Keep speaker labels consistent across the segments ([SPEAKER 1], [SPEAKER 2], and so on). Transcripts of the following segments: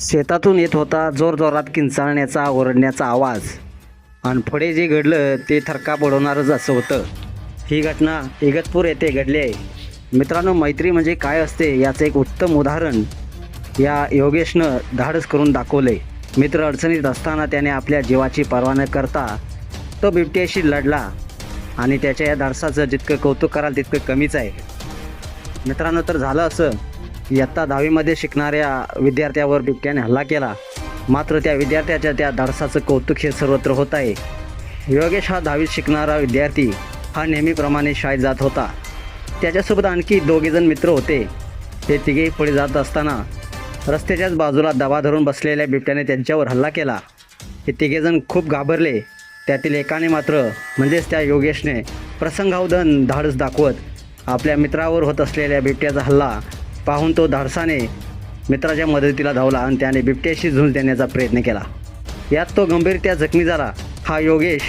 [SPEAKER 1] शेतातून येत होता जोरजोरात किंचाळण्याचा ओरडण्याचा आवाज. आणि पुढे जे घडलं ते थरका पडवणारच असं होतं. ही घटना इगतपूर येथे घडली आहे. मित्रांनो मैत्री म्हणजे काय असते याचं एक उत्तम उदाहरण या योगेशनं धाडस करून दाखवले मित्र अडचणीत असताना त्याने आपल्या जीवाची पर्वा न करता तो बिबट्याशी लढला आणि त्याच्या या धाडसाचं जितकं कौतुक कराल तितकं कमीच आहे. मित्रांनो तर झालं असं. इयत्ता दहावीमध्ये शिकणाऱ्या विद्यार्थ्यावर बिबट्याने हल्ला केला. मात्र त्या विद्यार्थ्याच्या त्या धाडसाचं कौतुक हे सर्वत्र होत आहे. योगेश हा दहावीत शिकणारा विद्यार्थी. हा नेहमीप्रमाणे शाळेत जात होता. त्याच्यासोबत आणखी दोघेजण मित्र होते. ते तिघेही पुढे जात असताना रस्त्याच्याच बाजूला दबा धरून बसलेल्या बिबट्याने त्यांच्यावर हल्ला केला. हे तिघेजण खूप घाबरले. त्यातील एकाने मात्र म्हणजेच त्या योगेशने प्रसंगावधन धाडस दाखवत आपल्या मित्रावर होत असलेल्या बिबट्याचा हल्ला पाहून तो धाडसाने मित्राच्या मदतीला धावला आणि त्याने बिबट्याशी झुंज देण्याचा प्रयत्न केला. यात तो गंभीरत्या जखमी झाला हा योगेश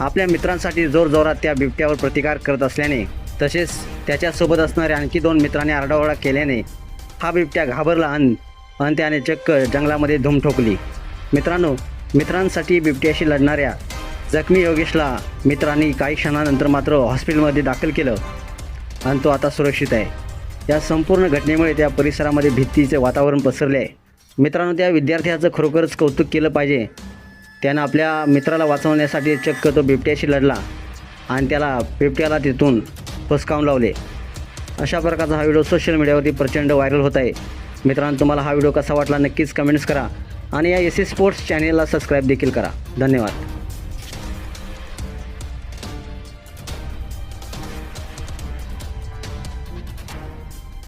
[SPEAKER 1] आपल्या मित्रांसाठी जोरजोरात त्या बिबट्यावर प्रतिकार करत असल्याने तसेच त्याच्यासोबत असणाऱ्या आणखी दोन मित्रांनी आरडाओरडा केल्याने हा बिबट्या घाबरला आणि आणि त्याने चक्क जंगलामध्ये धूम ठोकली. मित्रांनो मित्रांसाठी बिबट्याशी लढणाऱ्या जखमी योगेशला मित्रांनी काही क्षणानंतर मात्र हॉस्पिटलमध्ये दाखल केलं. आणि तो आता सुरक्षित आहे. या संपूर्ण घटनेमुळे त्या परिसरामध्ये भीतीचे वातावरण पसरले आहे. मित्रांनो त्या विद्यार्थ्याचं खरोखरच कौतुक केलं पाहिजे. त्यानं आपल्या मित्राला वाचवण्यासाठी चक्क तो बिबट्याशी लढला आणि त्याला बिबट्याला तिथून फसकावून लावले. अशा प्रकारचा हा व्हिडिओ सोशल मीडियावरती प्रचंड व्हायरल होत आहे. मित्रांनो तुम्हाला हा व्हिडिओ कसा वाटला नक्कीच कमेंट्स करा आणि या एस सी स्पोर्ट्स चॅनेलला सबस्क्राईब देखील करा. धन्यवाद.